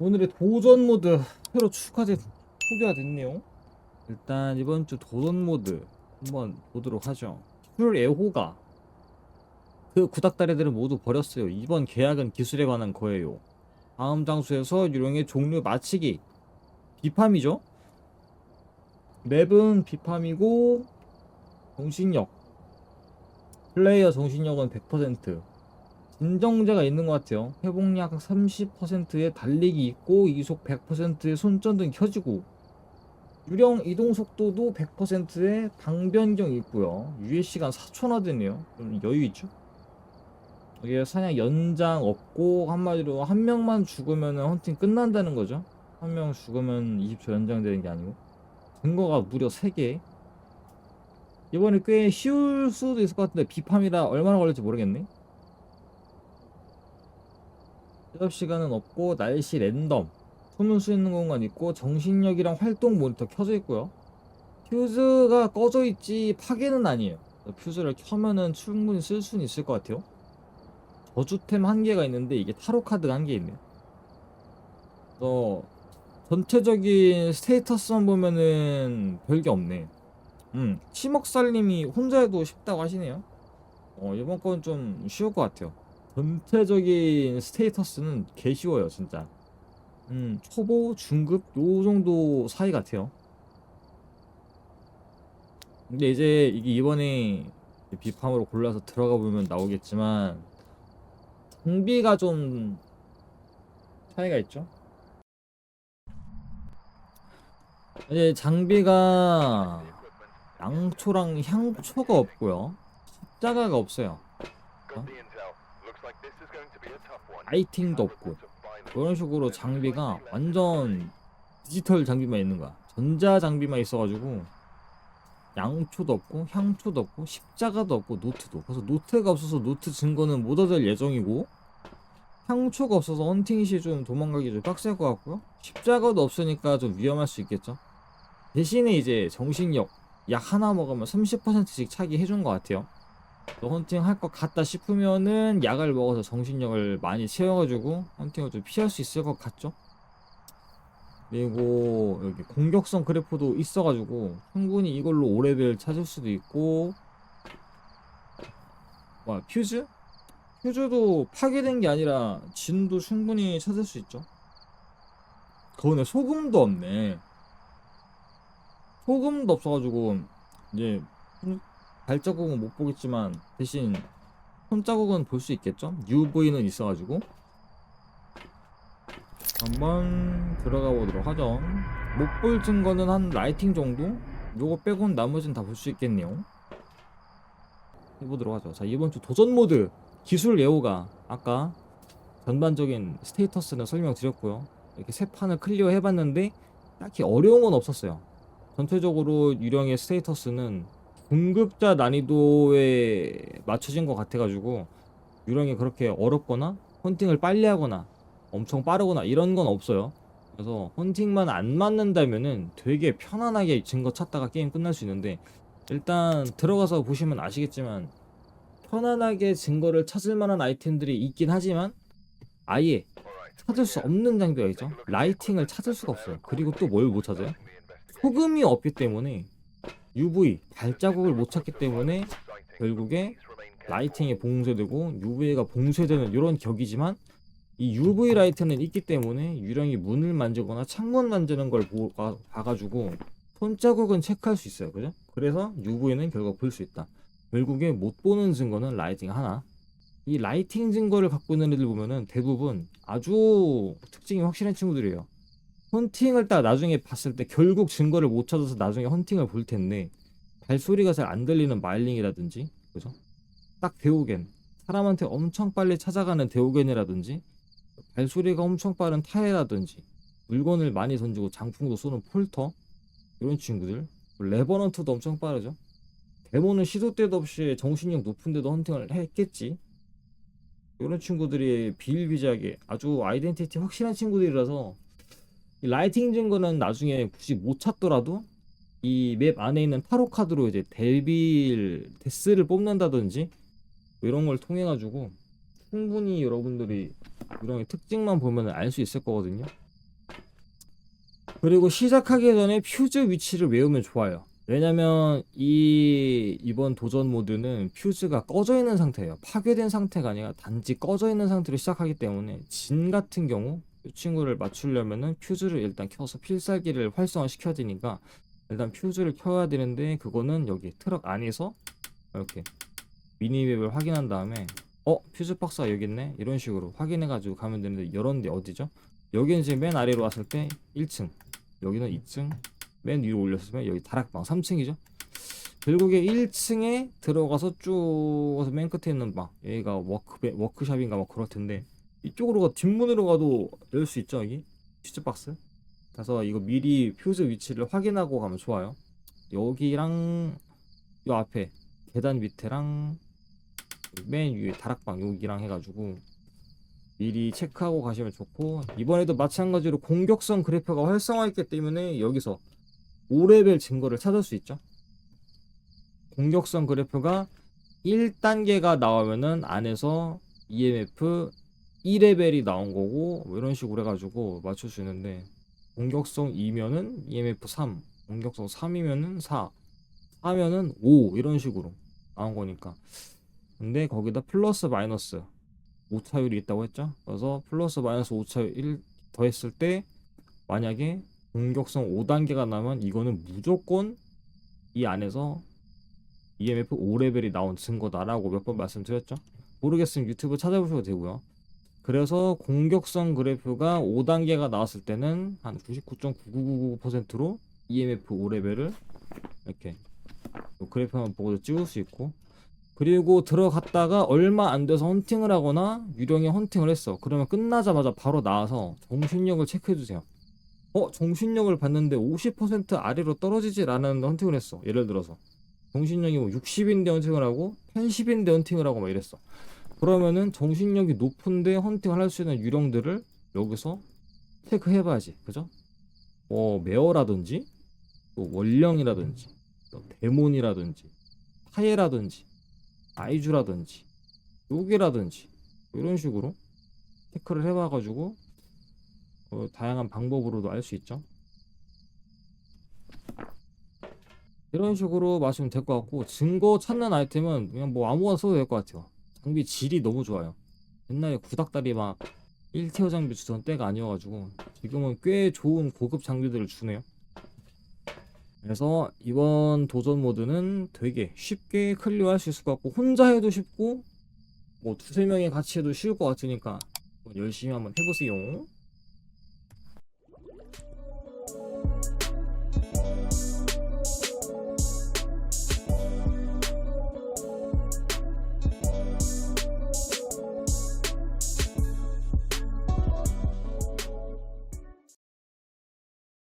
오늘의 도전 모드 새로 추가된 소개가 됐네요. 일단 이번 주 도전 모드 한번 보도록 하죠. 기술 애호가 그 구닥다리들은 모두 버렸어요. 이번 계약은 기술에 관한 거예요. 다음 장소에서 유령의 종류 마치기 비팜이죠. 맵은 비팜이고 정신력 플레이어 정신력은 100% 진정제가 있는 것 같아요. 회복약 30%의 달리기 있고 이속 100%의 손전등 켜지고 유령 이동 속도도 100%의 방변경 있고요. 유예 시간 4초나 되네요. 좀 여유 있죠? 이게 사냥 연장 없고 한마디로 한 명만 죽으면 헌팅 끝난다는 거죠. 한 명 죽으면 20초 연장되는 게 아니고 증거가 무려 3개. 이번에 꽤 쉬울 수도 있을 것 같은데 비팜이라 얼마나 걸릴지 모르겠네. 셋업 시간은 없고 날씨 랜덤 숨을 수 있는 공간 있고 정신력이랑 활동 모니터 켜져 있고요. 퓨즈가 꺼져 있지 파괴는 아니에요. 퓨즈를 켜면은 충분히 쓸 수는 있을 것 같아요. 저주템 한 개가 있는데 이게 타로 카드가 한 개 있네요. 어 전체적인 스테이터스만 보면은 별게 없네. 음 치먹살님이 혼자 해도 쉽다고 하시네요. 어 이번 건 좀 쉬울 것 같아요 전체적인 스테이터스는 개 쉬워요 진짜. 음 초보 중급 요 정도 사이 같아요. 근데 이제 이게 이번에 비팜으로 골라서 들어가 보면 나오겠지만 장비가 좀 차이가 있죠? 이제 장비가 양초랑 향초가 없고요. 십자가가 없어요 라이팅도 없고. 그런 식으로 장비가 완전 디지털 장비만 있는 거야. 전자 장비만 있어가지고 양초도 없고 향초도 없고 십자가도 없고 노트도. 그래서 노트가 없어서 노트 증거는 못 얻을 예정이고 향초가 없어서 헌팅 시 좀 도망가기 좀 빡셀 것 같고요. 십자가도 없으니까 좀 위험할 수 있겠죠. 대신에 이제 정신력 약 하나 먹으면 30%씩 차기 해준 것 같아요. 또 헌팅 할 것 같다 싶으면은 약을 먹어서 정신력을 많이 채워가지고 헌팅을 좀 피할 수 있을 것 같죠? 그리고 여기 공격성 그래프도 있어가지고 충분히 이걸로 오레벨 찾을 수도 있고 와 퓨즈? 퓨즈도 파괴된 게 아니라 진도 충분히 찾을 수 있죠 그거네 소금도 없네 소금도 없어가지고 이제 발자국은 못 보겠지만 대신 손자국은 볼 수 있겠죠? UV는 있어가지고 한번 들어가 보도록 하죠. 못 볼 증거는 한 라이팅 정도? 요거 빼고는 나머지는 다 볼 수 있겠네요. 해보도록 하죠. 자 이번 주 도전 모드 기술 예호가 아까 전반적인 스테이터스는 설명드렸고요. 이렇게 세 판을 클리어 해봤는데 딱히 어려운 건 없었어요. 전체적으로 유령의 스테이터스는 등급자 난이도에 맞춰진 것 같아가지고 유령이 그렇게 어렵거나 헌팅을 빨리 하거나 엄청 빠르거나 이런 건 없어요. 그래서 헌팅만 안 맞는다면은 되게 편안하게 증거 찾다가 게임 끝날 수 있는데 일단 들어가서 보시면 아시겠지만 편안하게 증거를 찾을 만한 아이템들이 있긴 하지만 아예 찾을 수 없는 장비가 있죠. 라이팅을 찾을 수가 없어요. 그리고 또 뭘 못 찾아요? 소금이 없기 때문에 UV 발자국을 못 찾기 때문에 결국에 라이팅이 봉쇄되고 UV가 봉쇄되는 이런 격이지만 이 UV 라이트는 있기 때문에 유령이 문을 만지거나 창문 만지는 걸 보, 봐, 봐가지고 손자국은 체크할 수 있어요. 그죠? 그래서 UV는 결국 볼 수 있다. 결국에 못 보는 증거는 라이팅 하나. 이 라이팅 증거를 갖고 있는 애들 보면은 대부분 아주 특징이 확실한 친구들이에요 헌팅을 딱 나중에 봤을 때 결국 증거를 못 찾아서 나중에 헌팅을 볼 텐데 발소리가 잘 안 들리는 마일링이라든지 그죠? 딱 대오겐. 사람한테 엄청 빨리 찾아가는 대오겐이라든지 발소리가 엄청 빠른 타해라든지 물건을 많이 던지고 장풍도 쏘는 폴터 이런 친구들. 레버넌트도 엄청 빠르죠? 데모는 시도 때도 없이 정신력 높은데도 헌팅을 했겠지? 이런 친구들이 비일비재하게 아주 아이덴티티 확실한 친구들이라서 이 라이팅 증거는 나중에 굳이 못 찾더라도 이 맵 안에 있는 타로 카드로 이제 데빌 데스를 뽑는다든지 뭐 이런 걸 통해 가지고 충분히 여러분들이 이런 특징만 보면 알 수 있을 거거든요. 그리고 시작하기 전에 퓨즈 위치를 외우면 좋아요. 왜냐면 이 이번 도전 모드는 퓨즈가 꺼져 있는 상태예요. 파괴된 상태가 아니라 단지 꺼져 있는 상태로 시작하기 때문에 진 같은 경우 이 친구를 맞추려면은 퓨즈를 일단 켜서 필살기를 활성화 시켜야 되니까 일단 퓨즈를 켜야 되는데 그거는 여기 트럭 안에서 이렇게 미니맵을 확인한 다음에 어? 퓨즈 박스가 여기 있네? 이런 식으로 확인해 가지고 가면 되는데 이런 데 어디죠? 여기는 이제 맨 아래로 왔을 때 1층 여기는 2층 맨 위로 올렸으면 여기 다락방 3층이죠? 결국에 1층에 들어가서 쭉 맨 끝에 있는 방 여기가 워크 워크샵인가 뭐 그럴 텐데 이쪽으로 가 뒷문으로 가도 열 수 있죠 여기? 퓨즈 박스? 그래서 이거 미리 퓨즈 위치를 확인하고 가면 좋아요. 여기랑 요 앞에 계단 밑에랑 맨 위에 다락방 여기랑 해가지고 미리 체크하고 가시면 좋고 이번에도 마찬가지로 공격성 그래프가 활성화했기 때문에 여기서 5레벨 증거를 찾을 수 있죠. 공격성 그래프가 1단계가 나오면은 안에서 EMF 2레벨이 나온 거고 뭐 이런 식으로 해가지고 맞출 수 있는데 공격성 2면은 EMF 3 공격성 3이면은 4 4면은 5 이런 식으로 나온 거니까. 근데 거기다 플러스 마이너스 오차율이 있다고 했죠? 그래서 플러스 마이너스 오차율 1 더했을 때 만약에 공격성 5단계가 나면 이거는 무조건 이 안에서 EMF 5레벨이 나온 증거다라고 몇 번 말씀드렸죠? 모르겠으면 유튜브 찾아보셔도 되고요 그래서 공격성 그래프가 5단계가 나왔을 때는 한 99.9999%로 EMF 5레벨을 이렇게 요 그래프만 보고도 찍을 수 있고 그리고 들어갔다가 얼마 안 돼서 헌팅을 하거나 유령이 헌팅을 했어. 그러면 끝나자마자 바로 나와서 정신력을 체크해 주세요. 어? 정신력을 봤는데 50% 아래로 떨어지지라는 헌팅을 했어. 예를 들어서. 정신력이 뭐 60인데 헌팅을 하고 80인데 헌팅을 하고 막 이랬어 그러면은 정신력이 높은데 헌팅을 할 수 있는 유령들을 여기서 체크해 봐야지 그죠 뭐 메어라든지 또 원령이라든지 또 데몬이라든지 파예라든지 아이주라든지 요괴라든지 이런 식으로 체크를 해봐 가지고 어, 다양한 방법으로도 알 수 있죠. 이런 식으로 마시면 될 것 같고 증거 찾는 아이템은 그냥 뭐 아무거나 써도 될 것 같아요. 장비 질이 너무 좋아요. 옛날에 구닥다리 막 1티어 장비 주던 때가 아니어가지고 지금은 꽤 좋은 고급 장비들을 주네요. 그래서 이번 도전 모드는 되게 쉽게 클리어할 수 있을 것 같고 혼자 해도 쉽고 뭐 두세 명이 같이 해도 쉬울 것 같으니까 열심히 한번 해보세요.